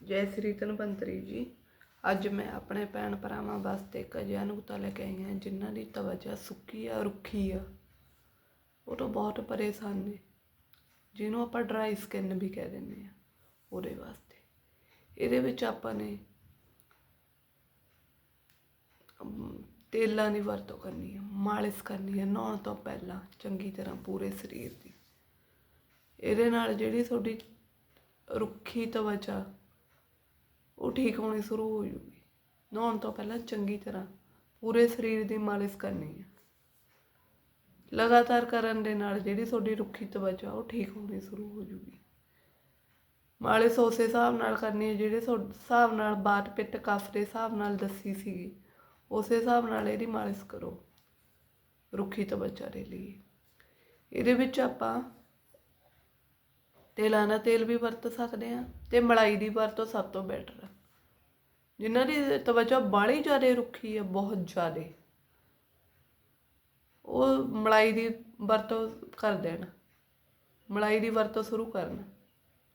ਜੈ ਸ੍ਰੀ ਧਨਵੰਤਰੀ ਜੀ। ਅੱਜ ਮੈਂ ਆਪਣੇ ਭੈਣ ਭਰਾਵਾਂ ਵਾਸਤੇ ਇੱਕ ਅਜਿਹਾ ਨੁਕਤਾ ਲੈ ਕੇ ਆਈ ਹਾਂ, ਜਿਨ੍ਹਾਂ ਦੀ ਤਵਚਾ ਸੁੱਕੀ ਆ, ਰੁੱਖੀ ਆ। ਉਹ ਤਾਂ ਬਹੁਤ ਪਰੇਸ਼ਾਨ ਨੇ, ਜਿਹਨੂੰ ਆਪਾਂ ਡਰਾਈ ਸਕਿਨ ਵੀ ਕਹਿ ਦਿੰਦੇ ਆ ਉਹਦੇ ਵਾਸਤੇ। ਇਹਦੇ ਵਿੱਚ ਆਪਾਂ ਨੇ ਤੇਲਾਂ ਦੀ ਵਰਤੋਂ ਕਰਨੀ ਹੈ ਮਾਲਿਸ਼ ਕਰਨੀ ਹੈ ਨਹਾਉਣ ਤੋਂ ਪਹਿਲਾਂ ਚੰਗੀ ਤਰ੍ਹਾਂ ਪੂਰੇ ਸਰੀਰ ਦੀ। ਇਹਦੇ ਨਾਲ ਜਿਹੜੀ ਤੁਹਾਡੀ ਰੁੱਖੀ ਤਵਚਾ ਉਹ ਠੀਕ ਹੋਣੀ ਸ਼ੁਰੂ ਹੋ ਜੂਗੀ। ਨਹਾਉਣ ਤੋਂ ਪਹਿਲਾਂ ਚੰਗੀ ਤਰ੍ਹਾਂ ਪੂਰੇ ਸਰੀਰ ਦੀ ਮਾਲਿਸ਼ ਕਰਨੀ ਹੈ ਲਗਾਤਾਰ ਕਰਨ ਦੇ ਨਾਲ ਜਿਹੜੀ ਤੁਹਾਡੀ ਰੁੱਖੀ ਤਵਚਾ ਉਹ ਠੀਕ ਹੋਣੀ ਸ਼ੁਰੂ ਹੋ ਜੂਗੀ। ਮਾਲਿਸ਼ ਉਸੇ ਹਿਸਾਬ ਨਾਲ ਕਰਨੀ ਹੈ ਜਿਹੜੇ ਤੁਹਾਡੇ ਹਿਸਾਬ ਨਾਲ ਬਾਤ ਪਿੱਟ ਕਫ ਦੇ ਹਿਸਾਬ ਨਾਲ ਦੱਸੀ ਸੀਗੀ, ਉਸੇ ਹਿਸਾਬ ਨਾਲ ਇਹਦੀ ਮਾਲਿਸ਼ ਕਰੋ ਰੁੱਖੀ ਤਵਚਾ ਦੇ ਲਈ। ਇਹਦੇ ਵਿੱਚ ਆਪਾਂ ਤੇਲਾਂ ਦਾ ਤੇਲ ਵੀ ਵਰਤ ਸਕਦੇ ਆ ਤੇ ਮਲਾਈ ਦੀ ਵਰਤੋਂ ਸਭ ਤੋਂ ਬੈਟਰ ਆ। ਜਿਨ੍ਹਾਂ ਦੀ ਤਵਚਾ ਬਾਹਲੀ ਜ਼ਿਆਦਾ ਰੁੱਖੀ ਹੈ, ਬਹੁਤ ਜ਼ਿਆਦਾ। ਉਹ ਮਲਾਈ ਦੀ ਵਰਤੋਂ ਕਰ ਦੇਣ। ਮਲਾਈ ਦੀ ਵਰਤੋਂ ਸ਼ੁਰੂ ਕਰਨ।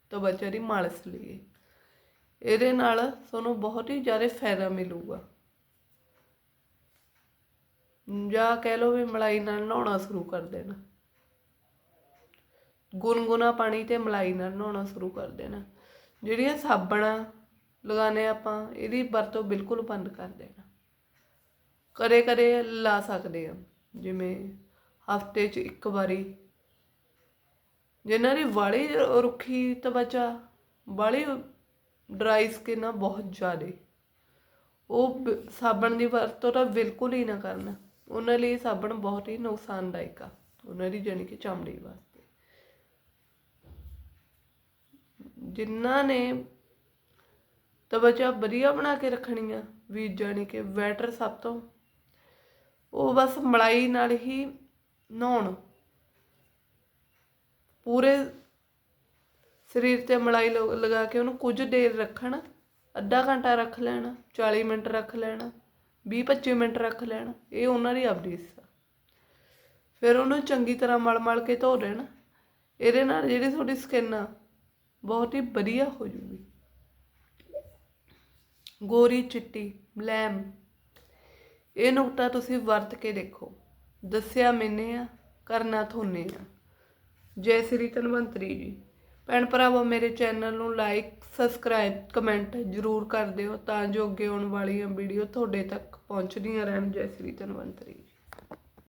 ਤਵਚਾ ਦੀ ਮਾਲਿਸ਼ ਲਈ। ਇਹਦੇ ਨਾਲ ਤੁਹਾਨੂੰ ਬਹੁਤ ਹੀ ਜ਼ਿਆਦਾ ਫਾਇਦਾ ਮਿਲੂਗਾ। ਜਾਂ ਕਹਿ ਲਓ ਵੀ ਮਲਾਈ ਨਾਲ ਨਹਾਉਣਾ ਸ਼ੁਰੂ ਕਰ ਦੇਣਾ। ਗੁਨਗੁਨਾ ਪਾਣੀ ਤੇ ਮਲਾਈ ਨਾਲ ਨਹਾਉਣਾ ਸ਼ੁਰੂ ਕਰ ਦੇਣਾ। ਜਿਹੜੀਆਂ ਸਾਬਣਾਂ ਲਗਾਣੇ ਆਪਾਂ, ਇਹਦੀ ਵਰਤੋਂ ਬਿਲਕੁਲ ਬੰਦ ਕਰ ਦੇਣਾ। ਕਦੇ ਕਦੇ ਲਾ ਸਕਦੇ ਆ ਜਿਵੇਂ ਹਫ਼ਤੇ 'ਚ ਇੱਕ ਵਾਰੀ। ਜਿਨ੍ਹਾਂ ਦੀ ਵਾਲੀ ਰੁੱਖੀ ਤਵਚਾ, ਵਾਲੀ ਡਰਾਈ ਸਕਿਨ ਆ ਬਹੁਤ ਜ਼ਿਆਦਾ। ਉਹ ਸਾਬਣ ਦੀ ਵਰਤੋਂ ਤਾਂ ਬਿਲਕੁਲ ਹੀ ਨਾ ਕਰਨ। ਉਹਨਾਂ ਲਈ ਸਾਬਣ ਬਹੁਤ ਹੀ ਨੁਕਸਾਨਦਾਇਕ ਆ, ਉਹਨਾਂ ਦੀ ਜਾਣੀ ਕਿ ਚਮੜੀ ਵਾਸਤੇ। ਜਿਨ੍ਹਾਂ ਨੇ ਤਵਚਾ ਵਧੀਆ ਬਣਾ ਕੇ ਰੱਖਣੀ ਆ ਵੀ ਜਾਣੀ ਕਿ ਵੈਟਰ ਸਭ ਤੋਂ। ਉਹ ਬਸ ਮਲਾਈ ਨਾਲ ਹੀ ਨਹਾਉਣ। ਪੂਰੇ ਸਰੀਰ ਤੇ ਮਲਾਈ ਲ- ਲਗਾ ਕੇ ਉਹਨੂੰ ਕੁਝ ਦੇਰ ਰੱਖਣ, ਅੱਧਾ ਘੰਟਾ ਰੱਖ ਲੈਣਾ 40 ਮਿੰਟ ਰੱਖ ਲੈਣਾ 20-25 ਮਿੰਟ ਰੱਖ ਲੈਣਾ, ਇਹ ਉਹਨਾਂ ਦੀ ਆਪਣੀ ਇੱਛਾ। ਫਿਰ ਉਹਨੂੰ ਚੰਗੀ ਤਰ੍ਹਾਂ ਮਲ-ਮਲ ਕੇ ਧੋ ਦੇਣਾ। ਇਹਦੇ ਨਾਲ ਜਿਹੜੀ ਤੁਹਾਡੀ ਸਕਿਨ ਆ, ਬਹੁਤ ਹੀ ਵਧੀਆ ਹੋ ਜੂਗੀ। ਗੋਰੀ ਚਿੱਟੀ ਬਲੈਮ ਇਹ ਨੁਕਤਾ ਤੁਸੀਂ ਵਰਤ ਕੇ ਦੇਖੋ। ਦੱਸਿਆ ਮੈਨੇ ਆ, ਕਰਨਾ ਥੋਨੇ ਆ। ਜੈ ਸ੍ਰੀ ਧਨਵੰਤਰੀ ਜੀ। ਭੈਣ ਭਰਾਵੋ, ਮੇਰੇ ਚੈਨਲ ਨੂੰ ਲਾਈਕ ਸਬਸਕ੍ਰਾਈਬ ਕਮੈਂਟ ਜ਼ਰੂਰ ਕਰ ਦਿਓ ਤਾਂ ਜੋ ਅੱਗੇ ਆਉਣ ਵਾਲੀਆਂ ਵੀਡੀਓ ਤੁਹਾਡੇ ਤੱਕ ਪਹੁੰਚਦੀਆਂ ਰਹਿਣ। ਜੈ ਸ੍ਰੀ ਧਨਵੰਤਰੀ